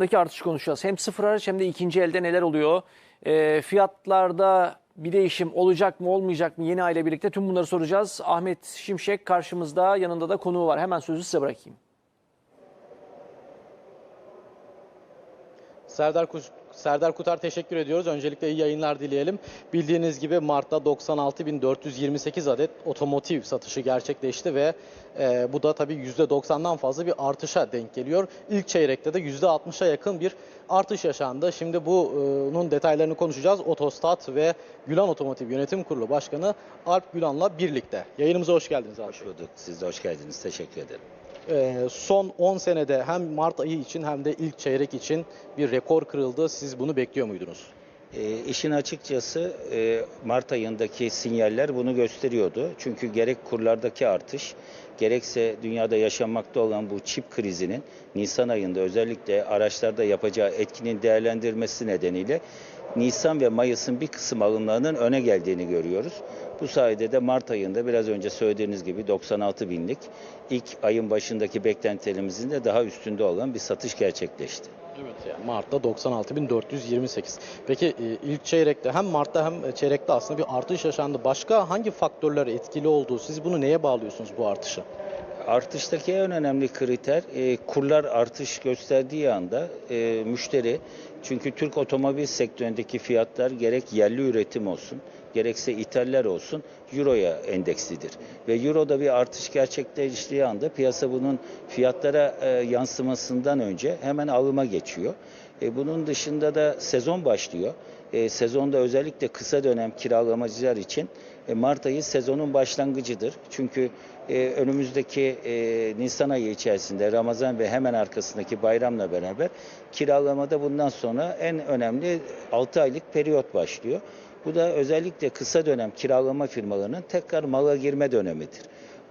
Daki artış konuşacağız. Hem sıfır araç hem de ikinci elde neler oluyor? E, fiyatlarda bir değişim olacak mı olmayacak mı yeni aile birlikte tüm bunları soracağız. Ahmet Şimşek karşımızda yanında da konuğu var. Hemen sözü size bırakayım. Serdar, Kus- Serdar Kutar teşekkür ediyoruz. Öncelikle iyi yayınlar dileyelim. Bildiğiniz gibi Mart'ta 96.428 adet otomotiv satışı gerçekleşti ve e, bu da tabii %90'dan fazla bir artışa denk geliyor. İlk çeyrekte de %60'a yakın bir artış yaşandı. Şimdi bunun detaylarını konuşacağız. Otostat ve Gülan Otomotiv Yönetim Kurulu Başkanı Alp Gülan'la birlikte. Yayınımıza hoş geldiniz Alp Hoş bulduk. Siz de hoş geldiniz. Teşekkür ederim. Ee, son 10 senede hem Mart ayı için hem de ilk çeyrek için bir rekor kırıldı. Siz bunu bekliyor muydunuz? E, işin açıkçası e, Mart ayındaki sinyaller bunu gösteriyordu. Çünkü gerek kurlardaki artış, gerekse dünyada yaşanmakta olan bu çip krizinin Nisan ayında özellikle araçlarda yapacağı etkinin değerlendirmesi nedeniyle Nisan ve Mayıs'ın bir kısım alımlarının öne geldiğini görüyoruz. Bu sayede de Mart ayında biraz önce söylediğiniz gibi 96 binlik ilk ayın başındaki beklentilerimizin de daha üstünde olan bir satış gerçekleşti. Evet yani Mart'ta 96.428. Peki e, ilk çeyrekte hem Mart'ta hem çeyrekte aslında bir artış yaşandı. Başka hangi faktörler etkili oldu? Siz bunu neye bağlıyorsunuz bu artışı? Artıştaki en önemli kriter e, kurlar artış gösterdiği anda e, müşteri çünkü Türk otomobil sektöründeki fiyatlar gerek yerli üretim olsun gerekse ithaller olsun Euro'ya endekslidir. Ve Euro'da bir artış gerçekleştiği anda piyasa bunun fiyatlara e, yansımasından önce hemen alıma geçiyor. E, bunun dışında da sezon başlıyor. E, sezonda özellikle kısa dönem kiralamacılar için e, Mart ayı sezonun başlangıcıdır. Çünkü e, önümüzdeki e, Nisan ayı içerisinde Ramazan ve hemen arkasındaki bayramla beraber kiralamada bundan sonra en önemli 6 aylık periyot başlıyor. Bu da özellikle kısa dönem kiralama firmalarının tekrar mala girme dönemidir.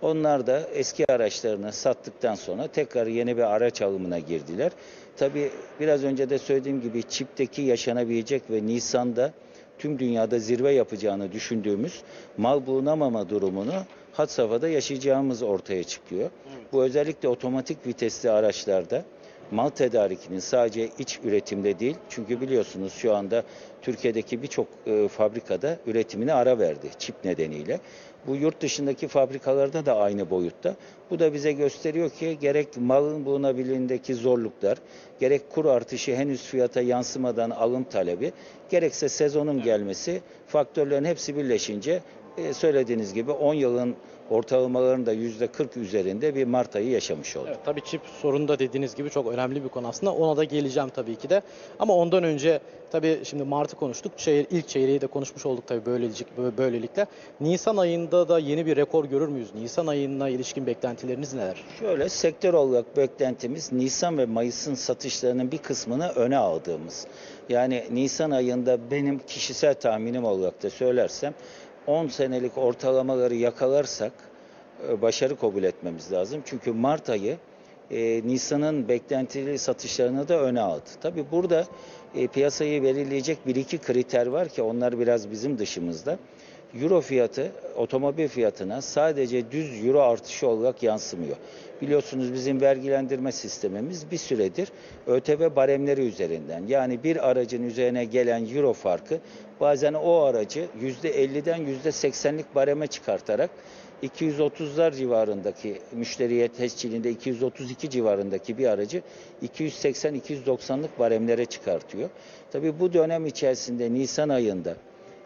Onlar da eski araçlarını sattıktan sonra tekrar yeni bir araç alımına girdiler. Tabii biraz önce de söylediğim gibi çipteki yaşanabilecek ve Nisan'da tüm dünyada zirve yapacağını düşündüğümüz mal bulunamama durumunu had safhada yaşayacağımız ortaya çıkıyor. Bu özellikle otomatik vitesli araçlarda mal tedarikinin sadece iç üretimde değil çünkü biliyorsunuz şu anda Türkiye'deki birçok e, fabrikada üretimine ara verdi çip nedeniyle. Bu yurt dışındaki fabrikalarda da aynı boyutta. Bu da bize gösteriyor ki gerek malın bulunabiliğindeki zorluklar, gerek kur artışı henüz fiyata yansımadan alım talebi, gerekse sezonun gelmesi faktörlerin hepsi birleşince e, söylediğiniz gibi 10 yılın ortalamalarında %40 üzerinde bir Mart ayı yaşamış olduk. Evet, tabii çip sorunu da dediğiniz gibi çok önemli bir konu aslında. Ona da geleceğim tabii ki de. Ama ondan önce tabii şimdi Mart'ı konuştuk. Çeyre, ilk çeyreği de konuşmuş olduk tabii böylelik, bö- böylelikle. Nisan ayında da yeni bir rekor görür müyüz? Nisan ayına ilişkin beklentileriniz neler? Şöyle sektör olarak beklentimiz Nisan ve Mayıs'ın satışlarının bir kısmını öne aldığımız. Yani Nisan ayında benim kişisel tahminim olarak da söylersem 10 senelik ortalamaları yakalarsak e, başarı kabul etmemiz lazım. Çünkü Mart ayı e, Nisan'ın beklentili satışlarını da öne aldı. Tabii burada e, piyasayı belirleyecek bir iki kriter var ki onlar biraz bizim dışımızda. Euro fiyatı otomobil fiyatına sadece düz euro artışı olarak yansımıyor. Biliyorsunuz bizim vergilendirme sistemimiz bir süredir ÖTV baremleri üzerinden. Yani bir aracın üzerine gelen euro farkı bazen o aracı %50'den %80'lik bareme çıkartarak 230'lar civarındaki müşteriye tescilinde 232 civarındaki bir aracı 280-290'lık baremlere çıkartıyor. Tabii bu dönem içerisinde Nisan ayında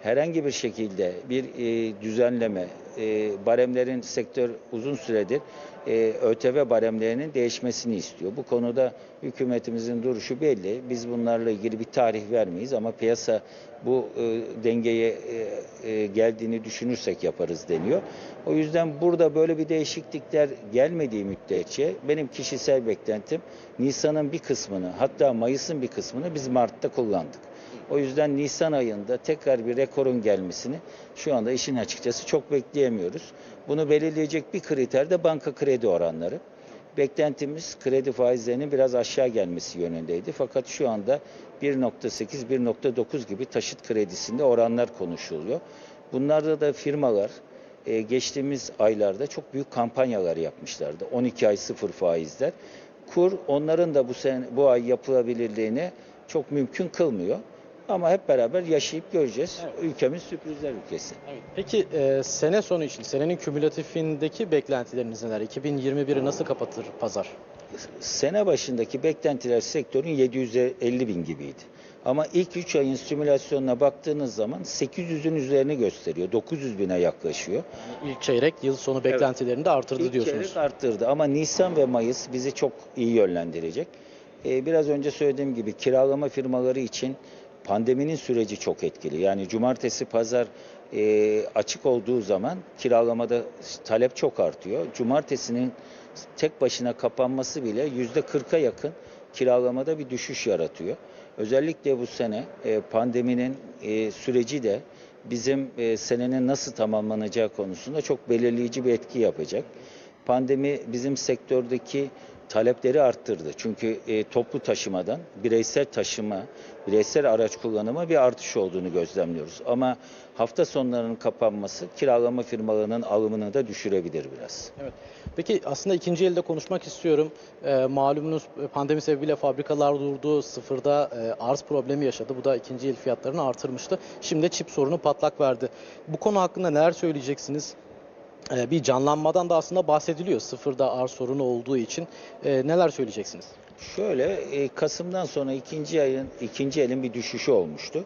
herhangi bir şekilde bir e, düzenleme, e, baremlerin sektör uzun süredir e, ÖTV baremlerinin değişmesini istiyor. Bu konuda hükümetimizin duruşu belli. Biz bunlarla ilgili bir tarih vermeyiz ama piyasa bu e, dengeye e, e, geldiğini düşünürsek yaparız deniyor. O yüzden burada böyle bir değişiklikler gelmediği müddetçe benim kişisel beklentim Nisan'ın bir kısmını hatta Mayıs'ın bir kısmını biz Mart'ta kullandık. O yüzden Nisan ayında tekrar bir rekorun gelmesini şu anda işin açıkçası çok bekleyemiyoruz. Bunu belirleyecek bir kriter de banka kredi oranları. Beklentimiz kredi faizlerinin biraz aşağı gelmesi yönündeydi. Fakat şu anda 1.8-1.9 gibi taşıt kredisinde oranlar konuşuluyor. Bunlarda da firmalar e, geçtiğimiz aylarda çok büyük kampanyalar yapmışlardı. 12 ay sıfır faizler. Kur onların da bu sene bu ay yapılabilirliğini çok mümkün kılmıyor. Ama hep beraber yaşayıp göreceğiz. Ülkemiz sürprizler ülkesi. Peki e, sene sonu için, senenin kümülatifindeki beklentileriniz neler? 2021'i nasıl kapatır pazar? Sene başındaki beklentiler sektörün 750 bin gibiydi. Ama ilk 3 ayın simülasyonuna baktığınız zaman 800'ün üzerini gösteriyor. 900 bine yaklaşıyor. İlk çeyrek yıl sonu beklentilerini de artırdı İlk diyorsunuz. çeyrek arttırdı ama Nisan ve Mayıs bizi çok iyi yönlendirecek. Ee, biraz önce söylediğim gibi kiralama firmaları için pandeminin süreci çok etkili. Yani cumartesi, pazar e, açık olduğu zaman kiralamada talep çok artıyor. Cumartesinin tek başına kapanması bile yüzde 40'a yakın kiralamada bir düşüş yaratıyor. Özellikle bu sene e, pandeminin e, süreci de bizim e, senenin nasıl tamamlanacağı konusunda çok belirleyici bir etki yapacak. Pandemi bizim sektördeki talepleri arttırdı. Çünkü e, toplu taşımadan bireysel taşıma, bireysel araç kullanıma bir artış olduğunu gözlemliyoruz. Ama hafta sonlarının kapanması kiralama firmalarının alımını da düşürebilir biraz. Evet. Peki aslında ikinci elde konuşmak istiyorum. Ee, malumunuz e, pandemi sebebiyle fabrikalar durdu, sıfırda e, arz problemi yaşadı. Bu da ikinci el fiyatlarını artırmıştı. Şimdi de çip sorunu patlak verdi. Bu konu hakkında neler söyleyeceksiniz? Ee, bir canlanmadan da aslında bahsediliyor sıfırda arz sorunu olduğu için. Ee, neler söyleyeceksiniz? Şöyle e, Kasım'dan sonra ikinci ayın ikinci elin bir düşüşü olmuştu.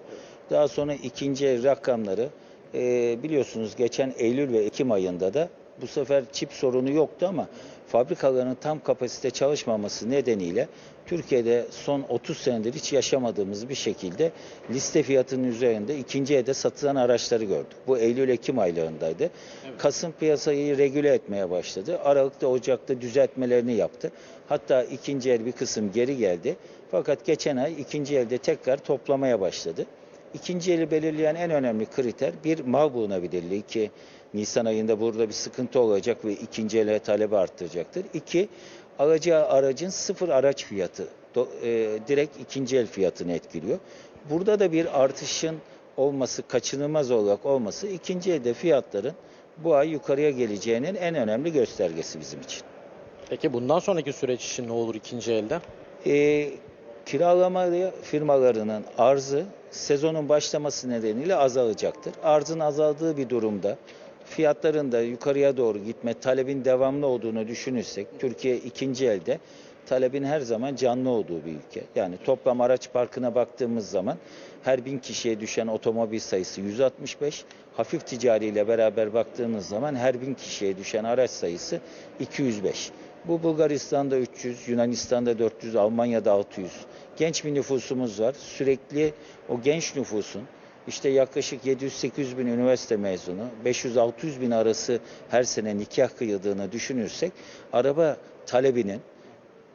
Daha sonra ikinci el rakamları e, biliyorsunuz geçen Eylül ve Ekim ayında da bu sefer çip sorunu yoktu ama fabrikaların tam kapasite çalışmaması nedeniyle Türkiye'de son 30 senedir hiç yaşamadığımız bir şekilde liste fiyatının üzerinde ikinci elde satılan araçları gördük. Bu Eylül-Ekim aylarındaydı. Kasım piyasayı regüle etmeye başladı. Aralık'ta, Ocak'ta düzeltmelerini yaptı. Hatta ikinci el bir kısım geri geldi. Fakat geçen ay ikinci elde tekrar toplamaya başladı. İkinci eli belirleyen en önemli kriter bir mal bulunabilirliği ki Nisan ayında burada bir sıkıntı olacak ve ikinci ele talebi arttıracaktır. İki, alacağı aracın sıfır araç fiyatı do- e, direkt ikinci el fiyatını etkiliyor. Burada da bir artışın olması, kaçınılmaz olarak olması ikinci elde fiyatların bu ay yukarıya geleceğinin en önemli göstergesi bizim için. Peki bundan sonraki süreç için ne olur ikinci elde? E, kiralama firmalarının arzı sezonun başlaması nedeniyle azalacaktır. Arzın azaldığı bir durumda fiyatların da yukarıya doğru gitme, talebin devamlı olduğunu düşünürsek Türkiye ikinci elde talebin her zaman canlı olduğu bir ülke. Yani toplam araç parkına baktığımız zaman her bin kişiye düşen otomobil sayısı 165, hafif ticari ile beraber baktığımız zaman her bin kişiye düşen araç sayısı 205. Bu Bulgaristan'da 300, Yunanistan'da 400, Almanya'da 600. Genç bir nüfusumuz var. Sürekli o genç nüfusun işte yaklaşık 700-800 bin üniversite mezunu, 500-600 bin arası her sene nikah kıyıldığını düşünürsek araba talebinin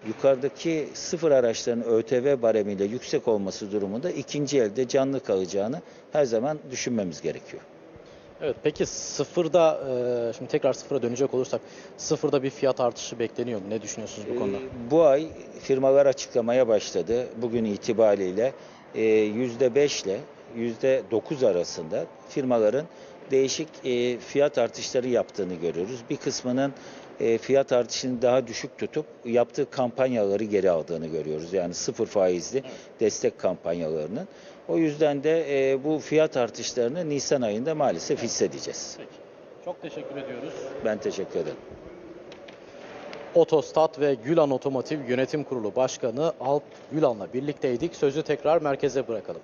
yukarıdaki sıfır araçların ÖTV baremiyle yüksek olması durumunda ikinci elde canlı kalacağını her zaman düşünmemiz gerekiyor. Evet peki sıfırda, e, şimdi tekrar sıfıra dönecek olursak sıfırda bir fiyat artışı bekleniyor mu? Ne düşünüyorsunuz bu konuda? Ee, Bu ay firmalar açıklamaya başladı. Bugün itibariyle e, yüzde beş ile yüzde dokuz arasında firmaların değişik e, fiyat artışları yaptığını görüyoruz. Bir kısmının e, fiyat artışını daha düşük tutup yaptığı kampanyaları geri aldığını görüyoruz. Yani sıfır faizli destek kampanyalarının. O yüzden de e, bu fiyat artışlarını Nisan ayında maalesef hissedeceğiz. Peki. Çok teşekkür ediyoruz. Ben teşekkür ederim. Otostat ve Gülan Otomotiv Yönetim Kurulu Başkanı Alp Gülan'la birlikteydik. Sözü tekrar merkeze bırakalım.